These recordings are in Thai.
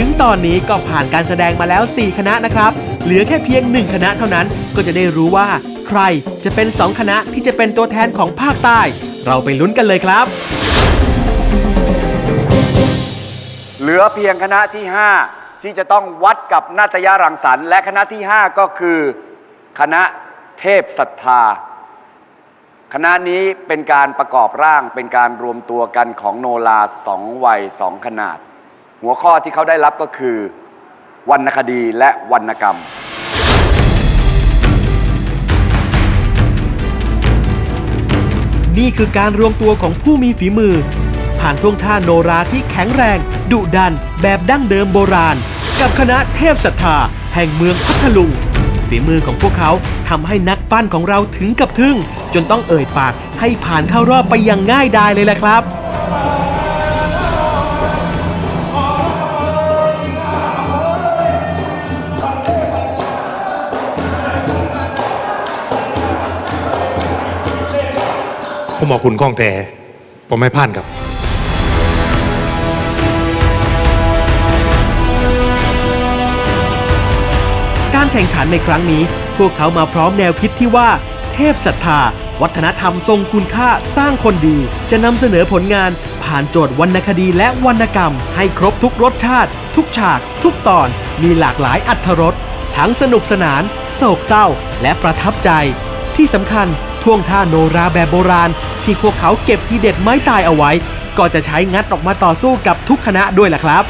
ถึงตอนนี้ก็ผ่านการแสดงมาแล้ว 4 คณะนะครับ เหลือแค่เพียง 1 คณะเท่านั้น ก็จะได้รู้ว่า ใครจะเป็น 2 คณะที่จะเป็นตัวแทนของภาคใต้ เราไปลุ้นกันเลยครับ เหลือเพียงคณะที่ 5 ที่จะต้องวัดกับนาตยารังสรรค์และคณะที่ 5 ก็คือ คณะเทพศรัทธาคณะนี้เป็นการประกอบร่างเป็นการรวมตัวกันของโนราสองวัยสองขนาด หัวข้อที่เขาได้รับก็คือ วรรณคดีและวรรณกรรม นี่คือการรวมตัวของผู้มีฝีมือ ผ่านท่วงท่าโนราที่แข็งแรง ดุดัน แบบดั้งเดิมโบราณ กับคณะเทพศรัทธา แห่งเมืองพัทลุงฝีมือของพวกเขาทำให้นักปั้นของเราถึงกับทึ่ง จนต้องเอ่ยปากให้ผ่านเข้ารอบไปอย่างง่ายดายเลยแหละครับ มบอกคุณข้องแต่ผมไม่พลาดครับ การแข่งขันในครั้งนี้ พวกเขามาพร้อมแนวคิดที่ว่า เทพศรัทธา วัฒนธรรมทรงคุณค่าสร้างคนดี จะนำเสนอผลงาน ผ่านโจทย์วรรณคดีและวรรณกรรม ให้ครบทุกรสชาติ ทุกฉาก ทุกตอน มีหลากหลายอัธรสทั้งสนุกสนาน โศกเศร้า และประทับใจ ที่สำคัญ ท่วงท่าโนราแบบโบราณ ที่พวกเขาเก็บทีเด็ดไม้ตายเอาไว้ ก็จะใช้งัดออกมาต่อสู้กับทุกคณะด้วยล่ะครับ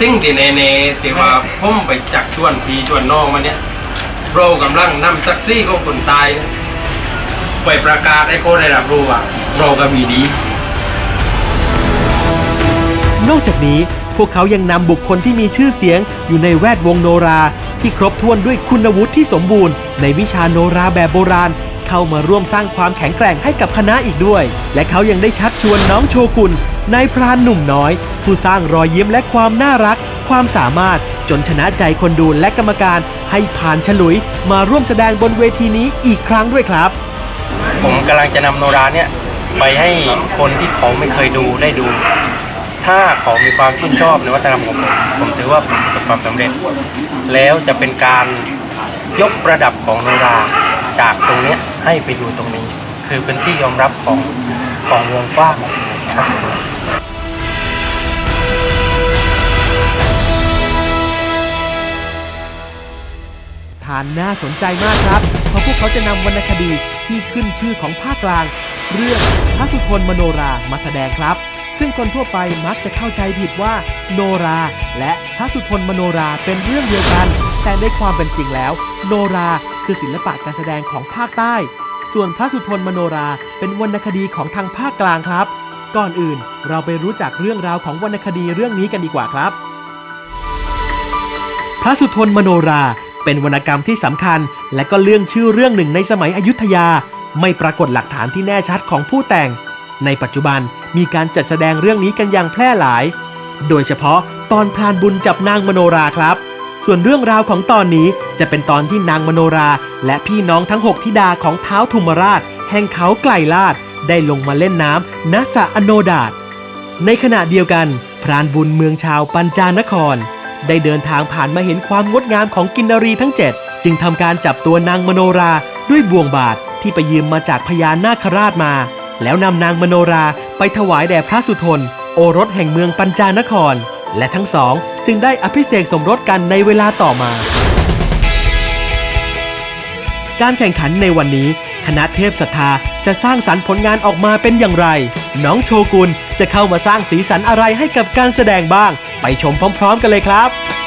สิ่งที่แน่ๆที่ว่าผมไปจักชวนพี่ชวนน้องมาเนี่ยเรากำลังนำซักซี่ของคนตายเนี่ยไปประกาศให้คนได้รับรู้ว่าเราก็มีดี นอกจากนี้พวกเขายังนำบุคคลที่มีชื่อเสียงอยู่ในแวดวงโนรา ที่ครบถ้วนด้วยคุณวุฒิที่สมบูรณ์ ในวิชาโนราแบบโบราณ เข้ามาร่วมสร้างความแข็งแกร่งให้กับคณะอีกด้วย และเขายังได้ชักชวนน้องโชกุนนายพรานหนุ่มน้อย ผู้สร้างรอยยิ้มและความน่ารัก ความสามารถจนชนะใจคนดูและกรรมการ ให้ผ่านฉลุย มาร่วมแสดงบนเวทีนี้อีกครั้งด้วยครับ ผมกำลังจะนำโนราเนี่ยไปให้คนที่เขาไม่เคยดูได้ดู ถ้าเขามีความชื่นชอบในวัฒนธรรมของผมผมถือว่าผมประสบความสำเร็จ แล้วจะเป็นการยกระดับของโนราจากตรงนี้ให้ไปดูตรงนี้ คือเป็นที่ยอมรับของของวงกว้างครับฐานน่าสนใจมากครับ เพราะพวกเขาจะนำวรรณคดีที่ขึ้นชื่อของภาคกลาง เรื่องพระสุทนมโนรามาแสดงครับ ซึ่งคนทั่วไปมักจะเข้าใจผิดว่า โนรา และพระสุทนมโนราเป็นเรื่องเดียวกัน แต่ในความเป็นจริงแล้ว โนราคือศิลปะการแสดงของภาคใต้ ส่วนพระสุทนมโนราเป็นวรรณคดีของทางภาคกลางครับ ก่อนอื่นเราไปรู้จักเรื่องราวของวรรณคดีเรื่องนี้กันดีกว่าครับ พระสุทนมโนราเป็นวรรณกรรมที่สำคัญ และก็เรื่องชื่อเรื่องหนึ่งในสมัยอยุธยา ไม่ปรากฏหลักฐานที่แน่ชัดของผู้แต่ง ในปัจจุบัน มีการจัดแสดงเรื่องนี้กันอย่างแพร่หลาย โดยเฉพาะตอนพรานบุญจับนางมโนราครับ ส่วนเรื่องราวของตอนนี้จะเป็นตอนที่นางมโนรา และพี่น้องทั้งหกธิดาของเท้าวทุมราช แห่งเขาไกลลาดได้ลงมาเล่นน้ำณสระอโนดาตในขณะเดียวกัน พรานบุญเมืองชาวปัญจานคร ได้เดินทางผ่านมาเห็นความงดงามของกินนรีทั้ง7จึงทำการจับตัวนางมโนราด้วยบ่วงบาทที่ไปยืมมาจากพญานาคราชมา แล้วนำนางมโนรา ไปถวายแด่พระสุทน โอรสแห่งเมืองปัญจานคร และทั้งสองจึงได้อภิเษกสมรสกันในเวลาต่อมา การแข่งขันในวันนี้ คณะเทพศรัทธาจะสร้างสรรค์ผลงานออกมาเป็นอย่างไร น้องโชกุนจะเข้ามาสร้างสีสันอะไรให้กับการแสดงบ้าง ไปชมพร้อม ๆ กันเลยครับบ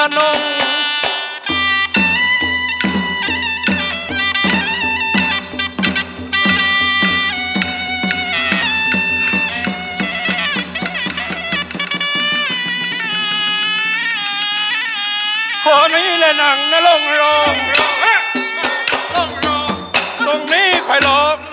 ระนงขอนี้แหละหนังนะลงรองตรงนี้ใครหลอก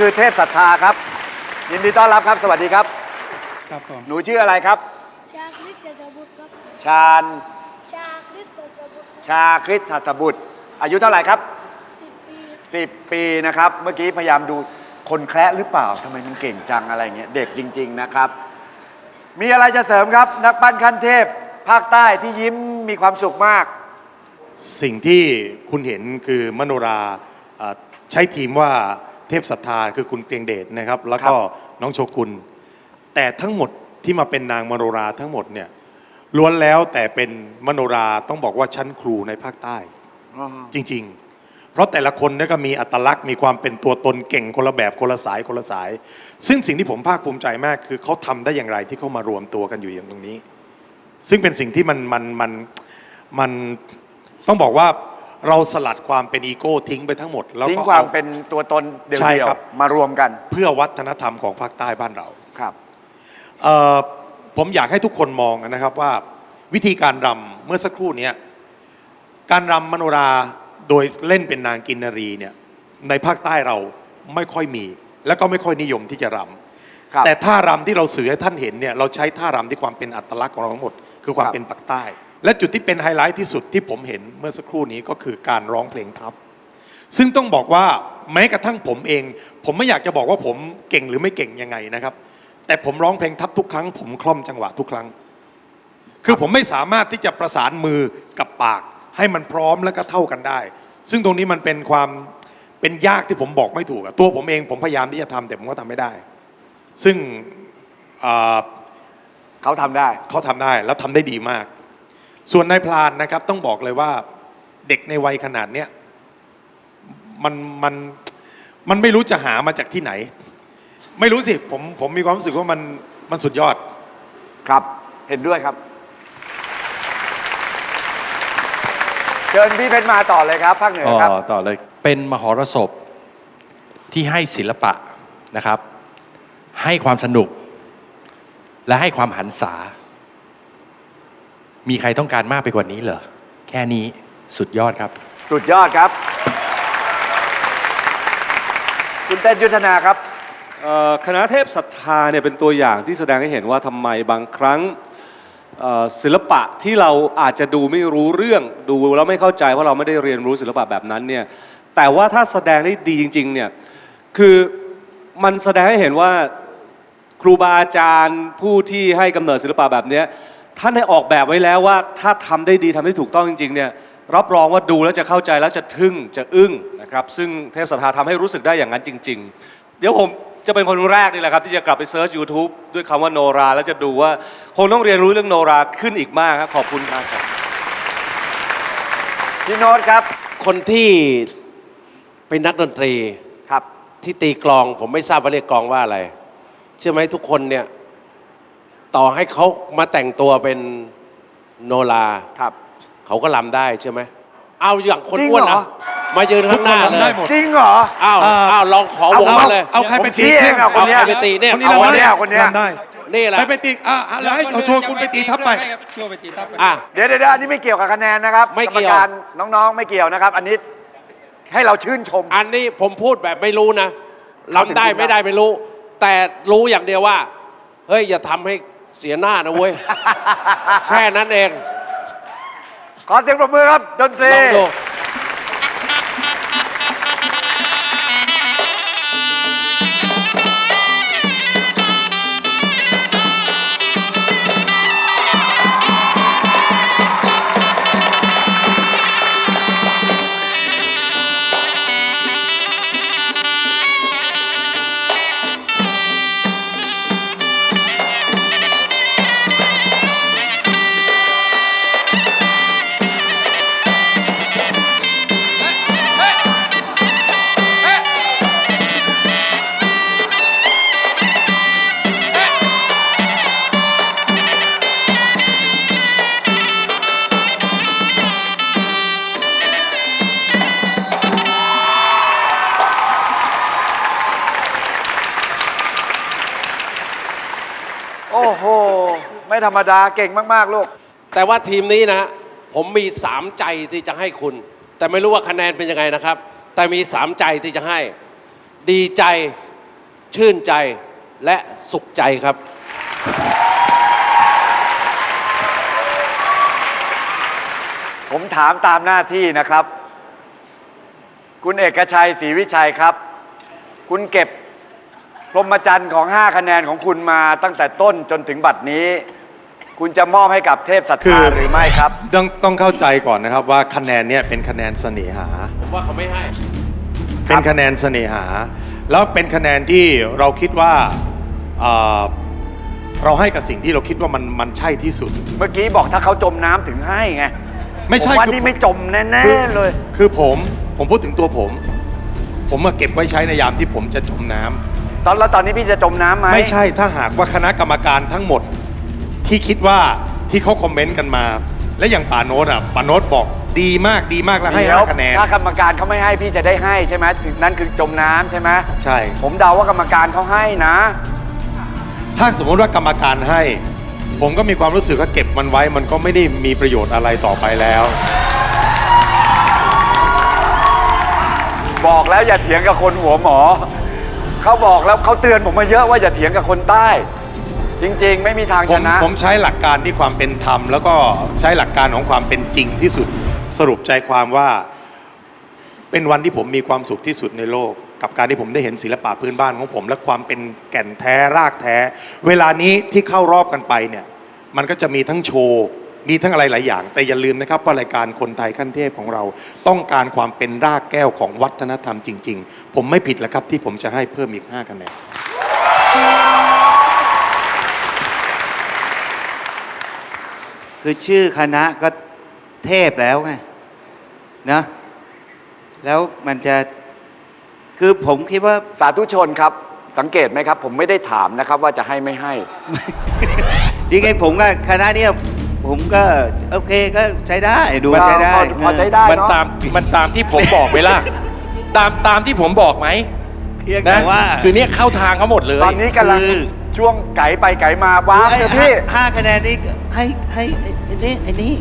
คือเทพศรัทธาครับ ยินดีต้อนรับครับ สวัสดีครับ ครับผม หนูชื่ออะไรครับ ชาคริสจะจะบุตรครับ ชาญ ชาคริสจะจะบุตรชาคริสทัสบุตร อายุเท่าไหร่ครับ สิบปี10 ปีนะครับ เมื่อกี้พยายามดูคนแคระหรือเปล่าทำไมมันเก่งจังอะไรเงี้ย เด็กจริง ๆ นะครับ มีอะไรจะเสริมครับ นักปั้นขั้นเทพ ภาคใต้ที่ยิ้มมีความสุขมาก สิ่งที่คุณเห็นคือมโนราเอ่อใช้ทีมว่า เทพศรัทธาคือคุณเกรียงเดชนะครับ แล้วก็น้องโชกุนแต่ทั้งหมดที่มาเป็นนางมโนราทั้งหมดเนี่ยล้วนแล้วแต่เป็นมโนราต้องบอกว่าชั้นครูในภาคใต้จริง ๆ เพราะแต่ละคนเนี่ยก็มีอัตลักษณ์มีความเป็นตัวตนเก่งคนละแบบคนละสายคนละสาย ซึ่งสิ่งที่ผมภาคภูมิใจมาก คือเขาทำได้อย่างไรที่เขามารวมตัวกันอยู่อย่างตรงนี้ ซึ่งเป็นสิ่งที่มันมันมันมันต้องบอกว่า เราสลัดความเป็นอีโก้ทิ้งไปทั้งหมด แล้วทิ้งก็ความเอาเป็นตัวตนเดี่ใช่ยวครับๆมารวมกันเพื่อวัฒนธรรมของภาคใต้บ้านเราครับเอ่อผมอยากให้ทุกคนมองนะครับว่าวิธีการรำเมื่อสักครู่เนี้ยการรำมโนราโดยเล่นเป็นนางกินนารีเนี่ยในภาคใต้เราไม่ค่อยมี แล้วก็ไม่ค่อยนิยมที่จะรครับำแต่ท่ารำที่เราสื่อให้ท่านเห็นเนี่ยเราใช้ท่ารำที่ความเป็นอัตลักษณ์ของเราทั้งหมด คือความครับเป็นปักใต้ และจุดที่เป็นไฮไลท์ที่สุดที่ผมเห็นเมื่อสักครู่นี้ก็คือการร้องเพลงทับ ซึ่งต้องบอกว่าแม้กระทั่งผมเอง ผมไม่อยากจะบอกว่าผมเก่งหรือไม่เก่งยังไงนะครับ แต่ผมร้องเพลงทับทุกครั้ง ผมคล่อมจังหวะทุกครั้ง คือผมไม่สามารถที่จะประสานมือกับปาก ให้มันพร้อมแล้วก็เท่ากันได้ ซึ่งตรงนี้มันเป็นความเป็นยากที่ผมบอกไม่ถูกอะตัวผมเองผมพยายามที่จะทำแต่ผมก็ทำไม่ได้ ซึ่งเอ่อเขาทำได้เขาทำได้แล้วทำได้ดีมาก ส่วนนายพลานนะครับต้องบอกเลยว่าเด็กในวัยขนาดเนี้ยมันมันมันไม่รู้จะหามาจากที่ไหน ไม่รู้สิผมผมมีความรู้สึกว่ามันมันสุดยอด ครับเห็นด้วยครับ เชิญพี่เพชรมาต่อเลยครับภาคเหนือครับอ๋อต่อเลยเป็นมหรสพที่ให้ศิลปะนะครับ ให้ความสนุก และให้ความหันษา มีใครต้องการมากไปกว่านี้เหรอ แค่นี้สุดยอดครับ สุดยอดครับ คุณเต้นยุทธนาครับ เอ่อคณะเทพศรัทธาเนี่ยเป็นตัวอย่างที่แสดงให้เห็นว่าทำไมบางครั้งเอ่อศิลปะที่เราอาจจะดูไม่รู้เรื่องดูแล้วไม่เข้าใจว่าเราไม่ได้เรียนรู้ศิลปะแบบนั้นเนี่ยแต่ว่าถ้าแสดงได้ดีจริงๆเนี่ยคือมันแสดงให้เห็นว่าครูบาอาจารย์ผู้ที่ให้กำเนิดศิลปะแบบเนี้ย ท่านได้ออกแบบไว้แล้วว่าถ้าทำได้ดีทำได้ถูกต้องจริงๆเนี่ยรับรองว่าดูแล้วจะเข้าใจแล้วจะทึ่งจะอึ้งนะครับซึ่งเทพศรัทธาทำให้รู้สึกได้อย่างนั้นจริง ๆ เดี๋ยวผมจะเป็นคนแรกนี่แหละครับที่จะกลับไปเซิร์ช YouTube ด้วยคำว่าโนรา แล้วจะดูว่าคงต้องเรียนรู้เรื่องโนราขึ้นอีกมากครับขอบคุณมากครับพี่โน้ตครับคนที่เป็นนักดนตรีครับที่ตีกลองผมไม่ทราบว่าเรียกกลองว่าอะไร เชื่อไหมทุกคนเนี่ย ต่อให้เขามาแต่งตัวเป็นโนราครับเขาก็ลำได้ใช่ไหมเอาอย่างคนจริงอ้วนเหรอ นะมายืนข้างหน้าทุกคนเลลำได้ยหมด จริงเหรอ อ้าวเอ่ออ้าวลองขอวงเอามาเลย เอาใครไปผมชี้ตีเองอะ คนนี้เอาใครไปตีเนี่ยคนนี้เอาลำอันได้เนี้ยคนเนี้ยลำได้นี่แหละไปไปตีอะอะแล้วให้เอาโชว์คุณไปตีทับไป ช่วยไปตีทับไป อะ เดี๋ยวเดี๋ยวเดี๋ยวอันนี้ไม่เกี่ยวกับคะแนนนะครับไม่กรเกี่รมยวการน้องๆไม่เกี่ยวนะครับ อันนี้ให้เราชื่นชม อันนี้ผมพูดแบบไม่รู้นะลำได้ไม่ได้ไม่รู้ แต่รู้อย่างเดียวว่า เฮ้ยอย่าทำให้ เสียหน้านะเว้ย แค่นั้นเอง ขอเสียงปรบมือครับดนตรี ลองดู ธรรมดาเก่งมากๆลูก แต่ว่าทีมนี้นะ ผมมีสามใจที่จะให้คุณ แต่ไม่รู้ว่าคะแนนเป็นยังไงนะครับ แต่มีสามใจที่จะให้ ดีใจชื่นใจและสุขใจครับ ผมถามตามหน้าที่นะครับ คุณเอกชัยศรีวิชัยครับ คุณเก็บพรหมจรรย์ของ 5 คะแนนของคุณมาตั้งแต่ต้นจนถึงบัดนี้ คุณจะมอบให้กับเทพศรัทคืธาอหรือไม่ครับ ต้องต้องเข้าใจก่อนนะครับว่าคะแนนเนี่ยเป็นคะแนนเสน่หา ผมว่าเขาไม่ให้ เป็นคะแนนเสน่หา แล้วเป็นคะแนนที่เราคิดว่าเอ่อเราให้กับสิ่งที่เราคิดว่ามันมันใช่ที่สุด เมื่อกี้บอกถ้าเขาจมน้ำถึงให้ไงไม่ใช่ผมว่าคือ นี่ไม่จมแน่คือๆเลย คือผมผมพูดถึงตัวผม ผมมาเก็บไว้ใช้ในยามที่ผมจะจมน้ำตอนแล้วตอนนี้พี่จะจมน้ำไหมไม่ใช่ถ้าหากว่าคณะกรรมการทั้งหมด ที่คิดว่าที่เขาคอมเมนต์กันมา และอย่างป่าโนตอะป่าโนตบอกดีมากดีมากแล้วให้เดี๋ยวห้าคะแนน ถ้ากรรมการเขาไม่ให้พี่จะได้ให้ใช่ไหมถึงนั่นคือจมน้ำใช่ไหมใช่ ผมเดาว่ากรรมการเขาให้นะ ถ้าสมมติว่ากรรมการให้ ผมก็มีความรู้สึกว่าเก็บมันไว้ มันก็ไม่ได้มีประโยชน์อะไรต่อไปแล้ว บอกแล้วอย่าเถียงกับคนหัวหมอ เขาบอกแล้วเขาเตือนผมมาเยอะว่าอย่าเถียงกับคนใต้ จริง ๆ ไม่มีทางผชมนะ ผมใช้หลักการที่ความเป็นธรรม แล้วก็ใช้หลักการของความเป็นจริงที่สุดสรุปใจความว่า เป็นวันที่ผมมีความสุขที่สุดในโลก กับการที่ผมได้เห็นศิลปะพื้นบ้านของผม และความเป็นแก่นแท้รากแท้ เวลานี้ที่เข้ารอบกันไปเนี่ย มันก็จะมีทั้งโชว์ มีทั้งอะไรหลายอย่าง แต่อย่าลืมนะครับว่ารายการคนไทยขั้นเทพของเรา ต้องการความเป็นรากแก้วของวัฒนธรรมจริง ๆ ผมไม่ผิดแล้วครับที่ผมจะให้เพิ่มอีก5คะแนน คือชื่อคณะก็เทพแล้วไงนะแล้วมันจะคือผมคิดว่า สาธุชนครับ สังเกตไหมครับ ผมไม่ได้ถามนะครับว่าจะให้ไม่ให้ยังไงผมก็คณะเนี้ยผมก็โอเคก็ใช้ได้ดูพอใช้ได้พอพอใช้ได้มันเนาะตามมันตามที่ผมบอกไหมล่ะ ตามตามที่ผมบอกไหมเพียงแต่นะว่าคือเนี่ยเข้าทางเขาหมดเลย ตอนนี้กำลัง คือ ช่วงไก่ไปไก่มาว้างไอ้เถอะพี่ห้าห้าคะแนนนี้ก็ให้ให้ไอ้ไอ้นี่ไอ้นี่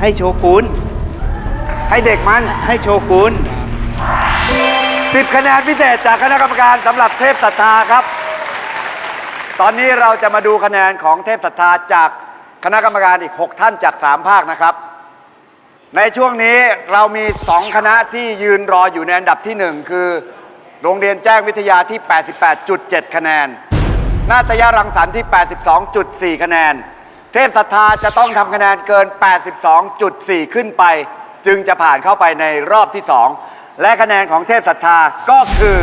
ให้โชกุนให้เด็กมันให้โชกุน10 คะแนนพิเศษจากคณะกรรมการสำหรับเทพศรัทธาครับ ตอนนี้เราจะมาดูคะแนนของเทพศรัทธาจากคณะกรรมการอีก 6 ท่านจาก 3 ภาคนะครับ ในช่วงนี้เรามี 2 คณะที่ยืนรออยู่ในอันดับที่ 1 คือ โรงเรียนแจ้งวิทยาที่ 88.7 คะแนน นาตยรังสรรค์ที่ 82.4 คะแนน เทพศรัทธาจะต้องทำคะแนนเกิน 82.4 ขึ้นไป จึงจะผ่านเข้าไปในรอบที่ 2 และคะแนนของเทพศรัทธาก็คือ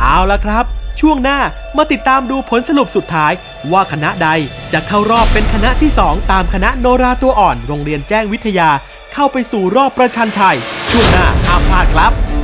เอาละครับ ช่วงหน้ามาติดตามดูผลสรุปสุดท้าย ว่าคณะใดจะเข้ารอบเป็นคณะที่ 2 ตามคณะโนราตัวอ่อน โรงเรียนแจ้งวิทยา เข้าไปสู่รอบประชันชัย ช่วงหน้าห้ามพลาดครับ